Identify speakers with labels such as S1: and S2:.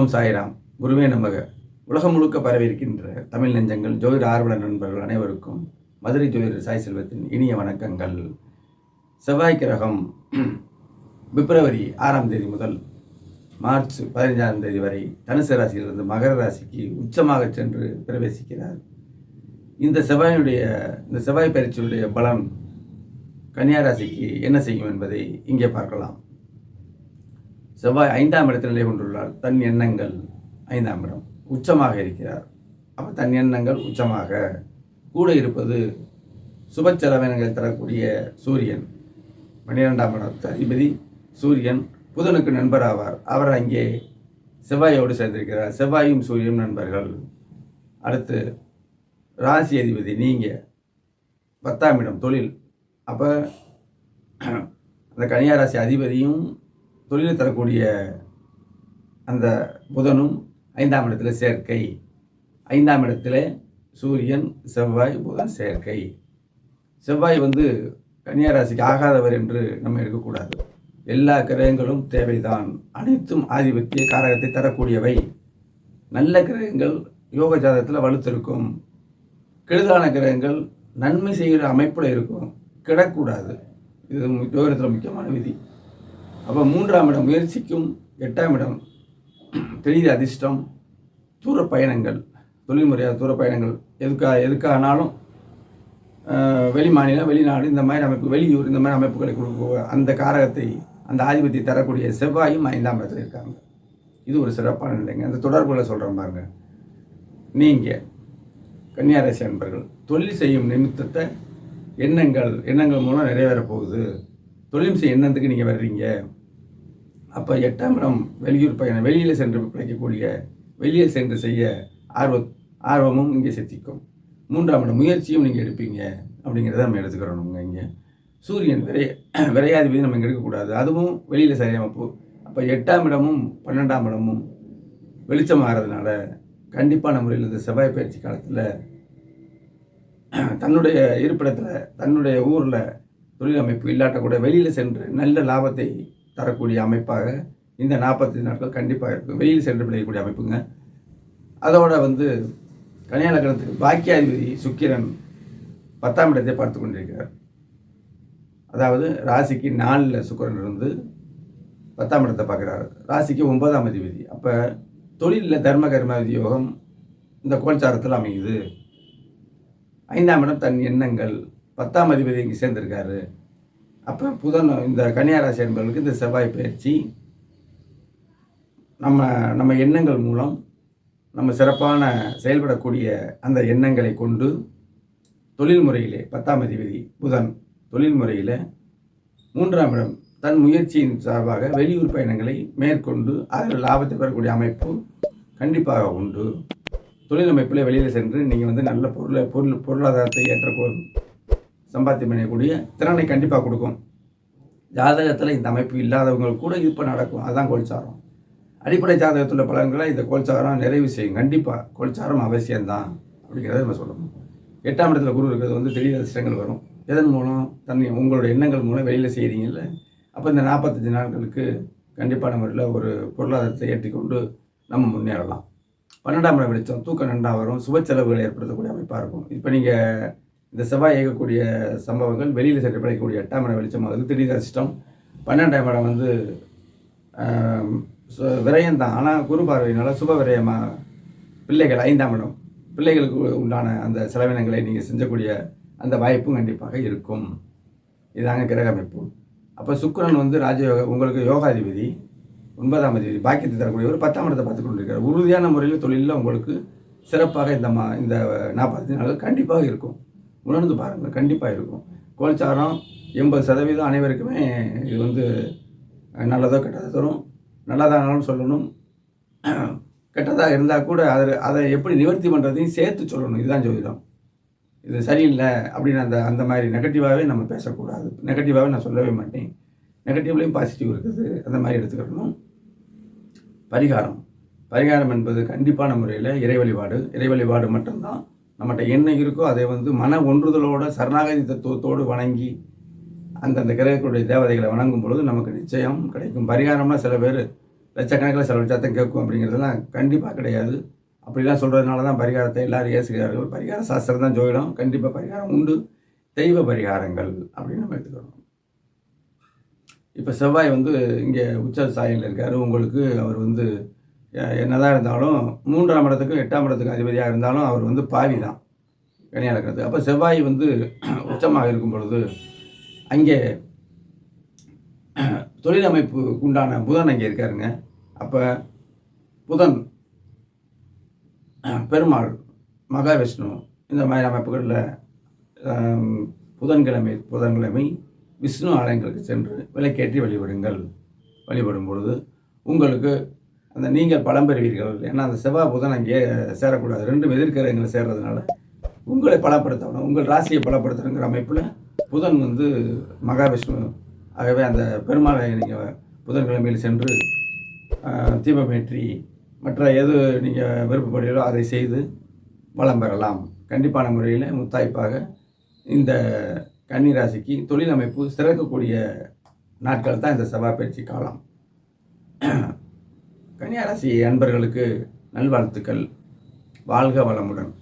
S1: ஓம் சாய்ராம். குருவே நமக. உலகம் முழுக்க பரவியிருக்கின்ற தமிழ் நெஞ்சங்கள் ஜோதிட ஆர்வலர் நண்பர்கள் அனைவருக்கும் மதுரை ஜோதிடர் சாய் செல்வத்தின் இனிய வணக்கங்கள். செவ்வாய் கிரகம் பிப்ரவரி ஆறாம் தேதி முதல் மார்ச் பதினைஞ்சாம் தேதி வரை தனுசு ராசியிலிருந்து மகர ராசிக்கு உச்சமாக சென்று பிரவேசிக்கிறார். இந்த செவ்வாயினுடைய இந்த செவ்வாய் பயிற்சியுடைய பலன் கன்னியா ராசிக்கு என்ன செய்யும் என்பதை இங்கே பார்க்கலாம். செவ்வாய் ஐந்தாம் இடத்தில் நிலை கொண்டுள்ளார். தன் எண்ணங்கள் ஐந்தாம் இடம். உச்சமாக இருக்கிறார். அப்போ தன் எண்ணங்கள் உச்சமாக. கூட இருப்பது சுப செலவினங்கள் தரக்கூடிய சூரியன். பன்னிரெண்டாம் இடத்து அதிபதி சூரியன் புதனுக்கு நண்பர் ஆவார். அவர் அங்கே செவ்வாயோடு சேர்ந்திருக்கிறார். செவ்வாயும் சூரியனும் நண்பர்கள். அடுத்து ராசி அதிபதி நீங்கள் பத்தாம் இடம் தொழில். அப்போ அந்த கன்னியாராசி அதிபதியும் தொழிலை தரக்கூடிய அந்த புதனும் ஐந்தாம் இடத்துல சேர்க்கை. ஐந்தாம் இடத்துல சூரியன் செவ்வாய் புதன் சேர்க்கை. செவ்வாய் வந்து கன்னியாராசிக்கு ஆகாதவர் என்று நம்ம இருக்கக்கூடாது எல்லா கிரகங்களும் தேவைதான். அனைத்தும் ஆதிபத்திய காரகத்தை தரக்கூடியவை. நல்ல கிரகங்கள் யோக ஜாதகத்தில் வலுத்திருக்கும். கெடுதலான கிரகங்கள் நன்மை செய்கிற அமைப்பில் இருக்கும். கிடக்கூடாது. இது யோகத்தில் முக்கியமான விதி. அப்போ மூன்றாம் இடம் முயற்சிக்கும் எட்டாம் இடம் திடீர் அதிர்ஷ்டம் தூர பயணங்கள் தொழில்முறையாக தூர பயணங்கள். எதுக்காக எதுக்கானாலும் வெளி மாநிலம் வெளிநாடு இந்த மாதிரி அமைப்பு வெளியூர் இந்த மாதிரி அமைப்புகளை கொடுக்க அந்த காரகத்தை அந்த ஆதிபத்தியை தரக்கூடிய செவ்வாயும் ஐந்தாம் இடத்துல இருக்காங்க. இது ஒரு சிறப்பான நிலைங்க. அந்த தொடர்புகளை சொல்கிறேன் பாருங்க. நீங்கள் கன்னியாராசி அன்பர்கள் தொழில் செய்யும் நிமித்தத்தை எண்ணங்கள் எண்ணங்கள் மூலம் நிறைவேறப் போகுது. தொழில் செய்ய எண்ணத்துக்கு நீங்கள் வர்றீங்க. அப்போ எட்டாம் இடம் வெளியூர் பயணம் வெளியில் சென்று பிழைக்கக்கூடிய வெளியில் சென்று செய்ய ஆர்வ ஆர்வமும் இங்கே சித்திக்கும். மூன்றாம் இடம் முயற்சியும் நீங்கள் எடுப்பீங்க அப்படிங்கிறத நம்ம எடுத்துக்கிறோம் இங்கே. சூரியன் விரை விரையாதிபதி நம்ம இங்கே எடுக்கக்கூடாது. அதுவும் வெளியில் சரியாமப்போ அப்போ எட்டாம் இடமும் பன்னெண்டாம் இடமும் வெளிச்சமாகறதுனால கண்டிப்பான முறையில் இந்த செவ்வாய் பயிற்சி காலத்தில் தன்னுடைய இருப்பிடத்தில் தன்னுடைய ஊரில் தொழில் அமைப்பு இல்லாட்ட கூட வெளியில் சென்று நல்ல லாபத்தை தரக்கூடிய அமைப்பாக இந்த நாற்பத்தி நாட்கள் கண்டிப்பாக இருக்கும். வெளியில் சென்று விளையக்கூடிய அமைப்புங்க. அதோட வந்து கல்யாண லக்னத்துக்கு பாக்கியாதிபதி சுக்கிரன் பத்தாம் இடத்தை பார்த்து கொண்டிருக்கிறார். அதாவது ராசிக்கு நாலில் சுக்கரன் இருந்து பத்தாம் இடத்தை பார்க்குறாரு. ராசிக்கு ஒன்பதாம் அதிபதி. அப்போ தொழிலில் தர்ம கர்மாதி யோகம் இந்த கோல்சாரத்தில் அமையுது. ஐந்தாம் இடம் தன் எண்ணங்கள். பத்தாம் அதிபதி இங்கே சேர்ந்திருக்காரு. அப்போ புதன் இந்த கன்னியாராசி என்பவர்களுக்கு இந்த செவ்வாய் பயிற்சி நம்ம நம்ம எண்ணங்கள் மூலம் நம்ம சிறப்பான செயல்படக்கூடிய அந்த எண்ணங்களை கொண்டு தொழில் முறையிலே பத்தாம் அதிபதி புதன் தொழில் முறையில் மூன்றாம் இடம் தன் முயற்சியின் சார்பாக வெளியூர் பயணங்களை மேற்கொண்டு அதில் லாபத்தை பெறக்கூடிய அமைப்பு கண்டிப்பாக உண்டு. தொழில் அமைப்பில் வெளியில் சென்று நீங்கள் வந்து நல்ல பொருளை பொருள் பொருளாதாரத்தை ஏற்றக்கூடும் சம்பாத்தியம் பண்ணக்கூடிய திறனை கண்டிப்பாக கொடுக்கும். ஜாதகத்தில் இந்த அமைப்பு இல்லாதவங்களுக்கு கூட இப்போ நடக்கும். அதுதான் கோல்சாரம். அடிப்படை ஜாதகத்தில் பலன்களை இந்த கோல்சாரம் நிறைவு செய்யும். கண்டிப்பாக கோல்சாரம் அவசியம்தான் அப்படிங்கிறத நம்ம சொல்லணும். எட்டாம் இடத்துல குரு இருக்கிறது வந்து திடீர் அதிர்ஷ்டங்கள் வரும். எதன் மூலம்? தன்னை உங்களோட எண்ணங்கள் மூலம் வெளியில் செய்கிறீங்கல்ல அப்போ இந்த நாற்பத்தஞ்சு நாட்களுக்கு கண்டிப்பான முறையில் ஒரு பொருளாதாரத்தை ஏற்றிக்கொண்டு நம்ம முன்னேறலாம். பன்னெண்டாம் இடம் வெளிச்சம். தூக்கம் நன்றாக வரும். சுப செலவுகள் ஏற்படுத்தக்கூடிய அமைப்பாக இருக்கும். இப்போ நீங்கள் இந்த செவ்வாய் இயக்கக்கூடிய சம்பவங்கள் வெளியில் சென்று படைக்கக்கூடிய எட்டாம் இடம் வெளிச்சமாகுது திடீர் அதிர்ஷ்டம். பன்னெண்டாம் இடம் வந்து சு- விரயம்தான் ஆனால் குரு பார்வையினால் சுப விரயமாக பிள்ளைகள் ஐந்தாம் இடம். பிள்ளைகளுக்கு உண்டான அந்த செலவினங்களை நீங்கள் செஞ்சக்கூடிய அந்த வாய்ப்பும் கண்டிப்பாக இருக்கும். இதாங்க கிரக அமைப்பு. அப்போ சுக்கரன் வந்து ராஜயோக உங்களுக்கு யோகாதிபதி ஒன்பதாம் அதிபதி பாக்கியத்தை தரக்கூடிய ஒரு பத்தாம் இடத்தை பார்த்து கொண்டிருக்கிறார் உறுதியான முறையில் தொழிலில் உங்களுக்கு சிறப்பாக இந்த மா இந்த நாற்பத்தி நாள் கண்டிப்பாக இருக்கும். உணர்ந்து பாருங்கள் கண்டிப்பாக இருக்கும். கோல்சாரம் எண்பது சதவீதம் அனைவருக்குமே இது வந்து நல்லதோ கெட்டதோ தரும். நல்லதானாலும் சொல்லணும். கெட்டதாக இருந்தால் கூட அதை அதை எப்படி நிவர்த்தி பண்ணுறதையும் சேர்த்து சொல்லணும். இதுதான் ஜோதிடம். இது சரியில்லை அப்படின்னு அந்த அந்த மாதிரி நெகட்டிவாகவே நம்ம பேசக்கூடாது. நெகட்டிவாகவே நான் சொல்லவே மாட்டேன். நெகட்டிவ்லேயும் பாசிட்டிவ் இருக்குது. அந்த மாதிரி எடுத்துக்கிடணும் பரிகாரம். பரிகாரம் என்பது கண்டிப்பான முறையில் இறை வழிபாடு இறை வழிபாடு மட்டும்தான். நம்மகிட்ட என்ன இருக்கோ அதை வந்து மன ஒன்றுதலோட சரணாகதி தத்துவத்தோடு வணங்கி அந்தந்த கிரகங்களுடைய தேவதைகளை வணங்கும் பொழுது நமக்கு நிச்சயம் கிடைக்கும். பரிகாரம்னா சில பேர் லட்சக்கணக்கில் சில தான் கேட்கும் அப்படிங்கிறதெல்லாம் கண்டிப்பாக கிடையாது. அப்படிலாம் சொல்கிறதுனால தான் பரிகாரத்தை எல்லாரும் ஏசுகிறார்கள். பரிகார சாஸ்திரம் தான் ஜோதிடம். கண்டிப்பாக பரிகாரம் உண்டு. தெய்வ பரிகாரங்கள் அப்படின்னு நம்ம எடுத்துக்கிறோம் இப்போ செவ்வாய் வந்து இங்கே உச்ச சாயலில் இருக்கார். உங்களுக்கு அவர் வந்து என்னதான் இருந்தாலும் மூன்றாம் இடத்துக்கும் எட்டாம் இடத்துக்கும் அதிபதியாக இருந்தாலும் அவர் வந்து பாவி தான் கனியாக இருக்கிறது அப்போ செவ்வாய் வந்து உச்சமாக இருக்கும் பொழுது அங்கே தொழிலமைப்பு உண்டான புதன் அங்கே இருக்காருங்க. அப்போ புதன் பெருமாள் மகாவிஷ்ணு இந்த மாதிரி அமைப்புகளில் புதன்கிழமை புதன்கிழமை விஷ்ணு ஆலயங்களுக்கு சென்று விலைக்கேற்றி வழிபடுங்கள். வழிபடும் பொழுது உங்களுக்கு அந்த நீங்கள் பலம் பெறுவீர்கள். ஏன்னா அந்த செவ்வாய் புதன் அங்கே சேரக்கூடாது. ரெண்டும் எதிர்க்கிறவங்களை சேர்றதுனால உங்களை பலப்படுத்தணும். உங்கள் ராசியை பலப்படுத்தணுங்கிற அமைப்பில் புதன் வந்து மகாவிஷ்ணு. ஆகவே அந்த பெருமாளை நீங்கள் புதன்கிழமையில் சென்று தீபமேற்றி மற்ற எது நீங்கள் விருப்பப்படுகிறோ அதை செய்து வளம் பெறலாம். கண்டிப்பான முறையில் முத்தாய்ப்பாக இந்த கன்னி ராசிக்கு தொழில் அமைப்பு சிறக்கக்கூடிய நாட்கள் தான் இந்த செவ்வாய் பயிற்சி காலம். கன்னியாராசி அன்பர்களுக்கு நல்வாழ்த்துக்கள். வாழ்க வளமுடன்.